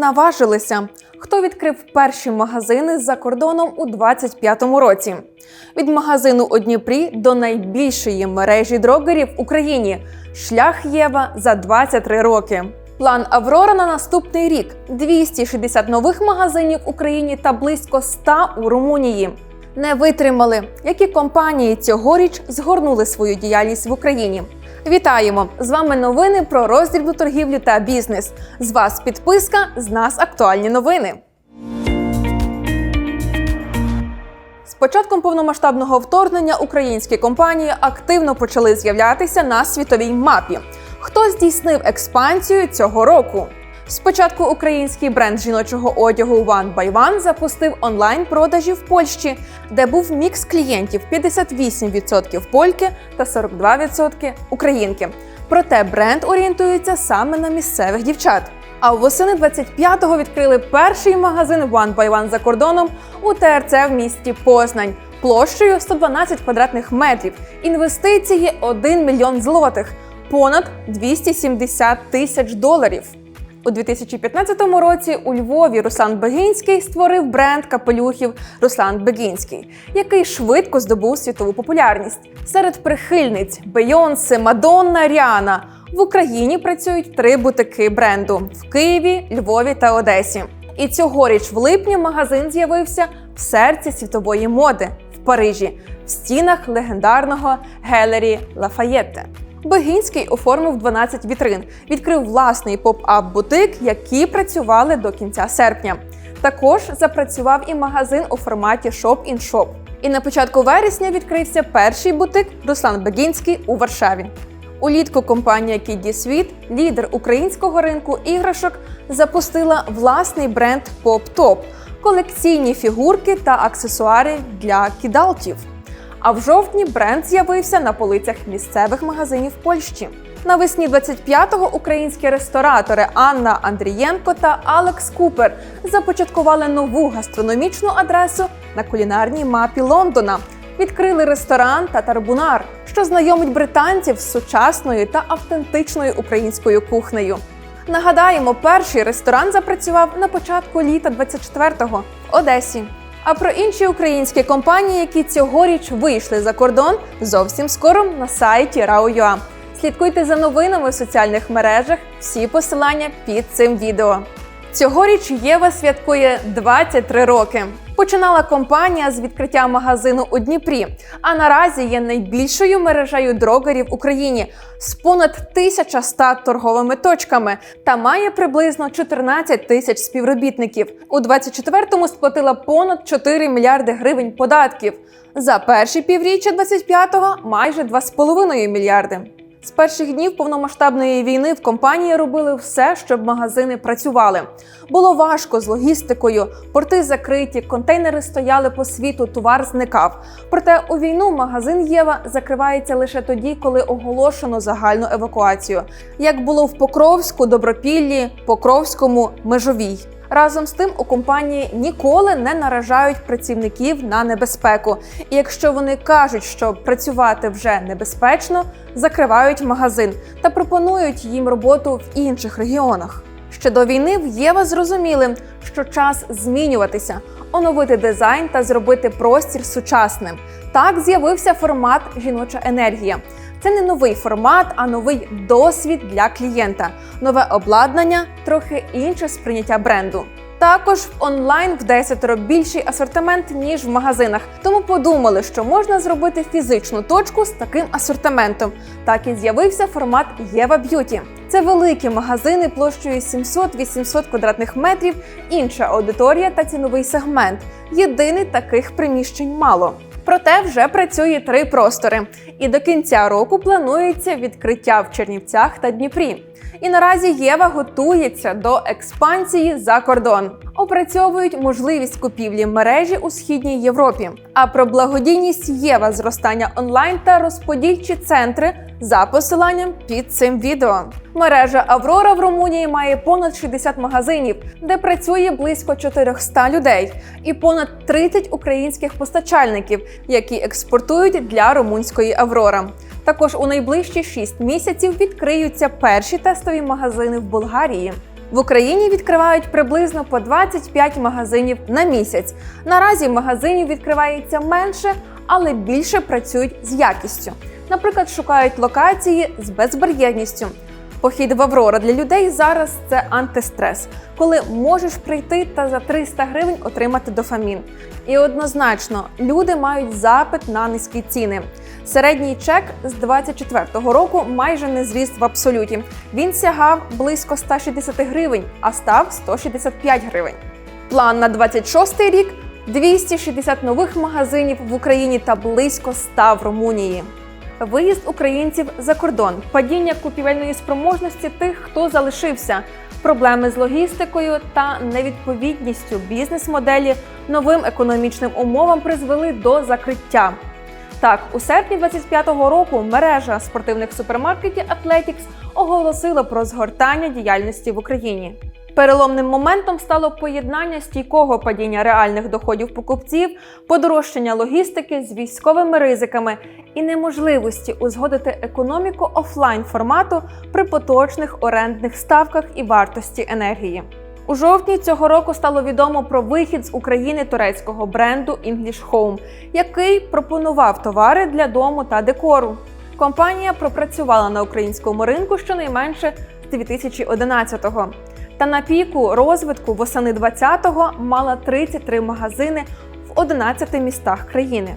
наважилися. Хто відкрив перші магазини за кордоном у 25-му році? Від магазину у Дніпрі до найбільшої мережі дрогерів в Україні. Шлях Єва за 23 роки. План Аврора на наступний рік: 260 нових магазинів в Україні та близько 100 у Румунії. Не витримали, які компанії цьогоріч згорнули свою діяльність в Україні. Вітаємо! З вами новини про роздрібну торгівлю та бізнес. З вас підписка, з нас актуальні новини. З початком повномасштабного вторгнення українські компанії активно почали з'являтися на світовій мапі. Хто здійснив експансію цього року? Спочатку український бренд жіночого одягу One by One запустив онлайн-продажі в Польщі, де був мікс клієнтів 58% польки та 42% українки. Проте бренд орієнтується саме на місцевих дівчат. А восени 25-го відкрили перший магазин One by One за кордоном у ТРЦ в місті Познань площею 112 квадратних метрів. Інвестиції 1 мільйон злотих, понад 270 тисяч доларів. У 2015 році у Львові Руслан Бегінський створив бренд капелюхів Руслан Бегінський, який швидко здобув світову популярність. Серед прихильниць Бейонсе, Мадонна, Ріана в Україні працюють три бутики бренду в Києві, Львові та Одесі. І цьогоріч в липні магазин з'явився в серці світової моди в Парижі, в стінах легендарного Гелері Лафаєтте. Бегінський оформив 12 вітрин, відкрив власний поп-ап бутик, які працювали до кінця серпня. Також запрацював і магазин у форматі Shop-in-Shop. І на початку вересня відкрився перший бутик Руслан Бегінський у Варшаві. Улітку компанія Kiddy Sweet, лідер українського ринку іграшок, запустила власний бренд Pop Top – колекційні фігурки та аксесуари для кідалтів. А в жовтні бренд з'явився на полицях місцевих магазинів Польщі. Навесні 25-го українські ресторатори Анна Андрієнко та Алекс Купер започаткували нову гастрономічну адресу на кулінарній мапі Лондона. Відкрили ресторан Татарбунар, що знайомить британців з сучасною та автентичною українською кухнею. Нагадаємо, перший ресторан запрацював на початку літа 24-го в Одесі. А про інші українські компанії, які цьогоріч вийшли за кордон, зовсім скоро на сайті Rao.ua. Слідкуйте за новинами в соціальних мережах. Всі посилання під цим відео. Цьогоріч Єва святкує 23 роки. Починала компанія з відкриття магазину у Дніпрі, а наразі є найбільшою мережею дрогерів в Україні з понад 1100 торговими точками та має приблизно 14 тисяч співробітників. У 24-му сплатила понад 4 мільярди гривень податків. За перші півріччя 25-го – майже 2,5 мільярди. З перших днів повномасштабної війни в компанії робили все, щоб магазини працювали. Було важко з логістикою, порти закриті, контейнери стояли по світу, товар зникав. Проте у війну магазин Єва закривається лише тоді, коли оголошено загальну евакуацію, як було в Покровську, Добропіллі, Покровському, Межовій. Разом з тим у компанії ніколи не наражають працівників на небезпеку. І якщо вони кажуть, що працювати вже небезпечно, закривають магазин та пропонують їм роботу в інших регіонах. Ще до війни в Єва зрозуміли, що час змінюватися, оновити дизайн та зробити простір сучасним. Так з'явився формат жіноча енергія. Це не новий формат, а новий досвід для клієнта, нове обладнання, трохи інше сприйняття бренду. Також в онлайн в 10 більший асортимент ніж в магазинах. Тому подумали, що можна зробити фізичну точку з таким асортиментом. Так і з'явився формат Єва Б'юті. Це великі магазини площею 700-800 квадратних метрів, інша аудиторія та ціновий сегмент. Єдиний таких приміщень мало. Проте вже працює три простори, і до кінця року планується відкриття в Чернівцях та Дніпрі. І наразі Єва готується до експансії за кордон. Опрацьовують можливість купівлі мережі у східній Європі. А про благодійність Єва зростання онлайн та розподільчі центри за посиланням під цим відео. Мережа Аврора в Румунії має понад 60 магазинів, де працює близько 400 людей, і понад 30 українських постачальників, які експортують для румунської Аврора. Також у найближчі 6 місяців відкриються перші тестові магазини в Болгарії. В Україні відкривають приблизно по 25 магазинів на місяць. Наразі магазинів відкривається менше, але більше працюють з якістю. Наприклад, шукають локації з безбар'єрністю. Похід в Аврора для людей зараз це антистрес, коли можеш прийти та за 300 гривень отримати дофамін. І однозначно люди мають запит на низькі ціни. Середній чек з 24-го року майже не зріс в абсолюті. Він сягав близько 160 гривень, а став 165 гривень. План на 26-й рік 260 нових магазинів в Україні та близько 100 в Румунії. Виїзд українців за кордон, падіння купівельної спроможності тих, хто залишився, проблеми з логістикою та невідповідністю бізнес-моделі новим економічним умовам призвели до закриття. Так, у серпні 25-го року мережа спортивних супермаркетів Athletics оголосила про згортання діяльності в Україні. Переломним моментом стало поєднання стійкого падіння реальних доходів покупців, подорожчання логістики з військовими ризиками і неможливості узгодити економіку офлайн формату при поточних орендних ставках і вартості енергії. У жовтні цього року стало відомо про вихід з України турецького бренду English Home, який пропонував товари для дому та декору. Компанія пропрацювала на українському ринку щонайменше з 2011-го. Та на піку розвитку восени 20-го мала 33 магазини в 11 містах країни.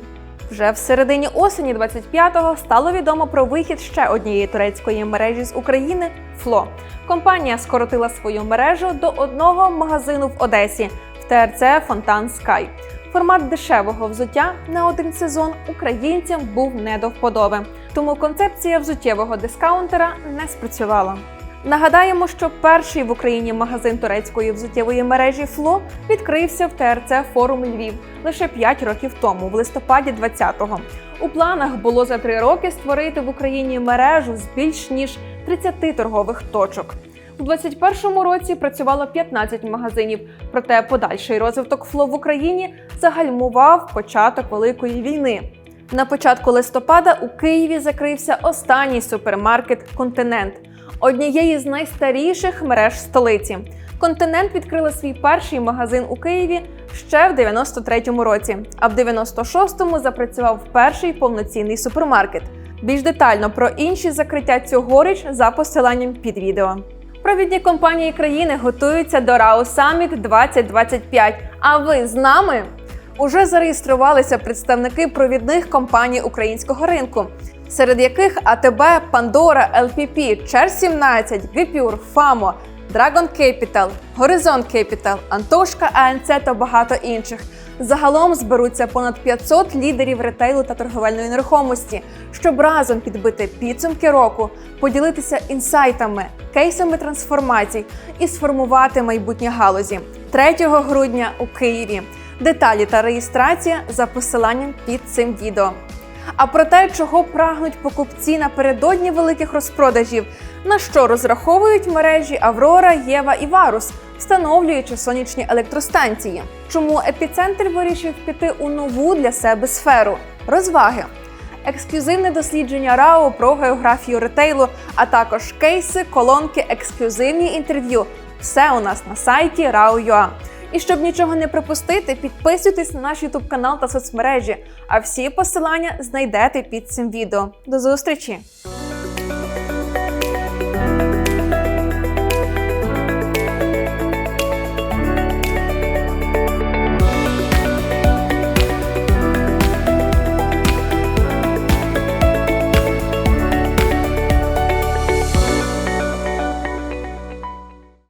Вже в середині осені 25-го стало відомо про вихід ще однієї турецької мережі з України Фло. Компанія скоротила свою мережу до одного магазину в Одесі в ТРЦ Фонтан Скай. Формат дешевого взуття на один сезон українцям був не до вподоби, тому концепція взуттєвого дискаунтера не спрацювала. Нагадаємо, що перший в Україні магазин турецької взуттєвої мережі Фло відкрився в ТРЦ Форум Львів лише 5 років тому, в листопаді 20-го. У планах було за три роки створити в Україні мережу з більш ніж 30 торгових точок. У 2021 році працювало 15 магазинів, проте подальший розвиток Фло в Україні загальмував початок Великої війни. На початку листопада у Києві закрився останній супермаркет Континент однієї з найстаріших мереж столиці. Континент відкрила свій перший магазин у Києві ще в 93-му році, а в 96-му запрацював перший повноцінний супермаркет. Більш детально про інші закриття цьогоріч за посиланням під відео. Провідні компанії країни готуються до RAO Summit 2025. А ви з нами? Уже зареєструвалися представники провідних компаній українського ринку, серед яких АТБ, Pandora, LPP, Чер 17, Vipure, Famo, Dragon Capital, Horizon Capital, Антошка, АНЦ та багато інших. Загалом зберуться понад 500 лідерів ретейлу та торговельної нерухомості, щоб разом підбити підсумки року, поділитися інсайтами, кейсами трансформацій і сформувати майбутнє галузі 3 грудня у Києві. Деталі та реєстрація за посиланням під цим відео. А про те, чого прагнуть покупці напередодні великих розпродажів, на що розраховують мережі Аврора, Єва і Варус, встановлюючи сонячні електростанції. Чому епіцентр вирішив піти у нову для себе сферу розваги. Ексклюзивне дослідження РАО про географію ретейлу, а також кейси, колонки, ексклюзивні інтерв'ю. Все у нас на сайті RAO.ua. І щоб нічого не пропустити, підписуйтесь на наш YouTube канал та соцмережі. А всі посилання знайдете під цим відео. До зустрічі!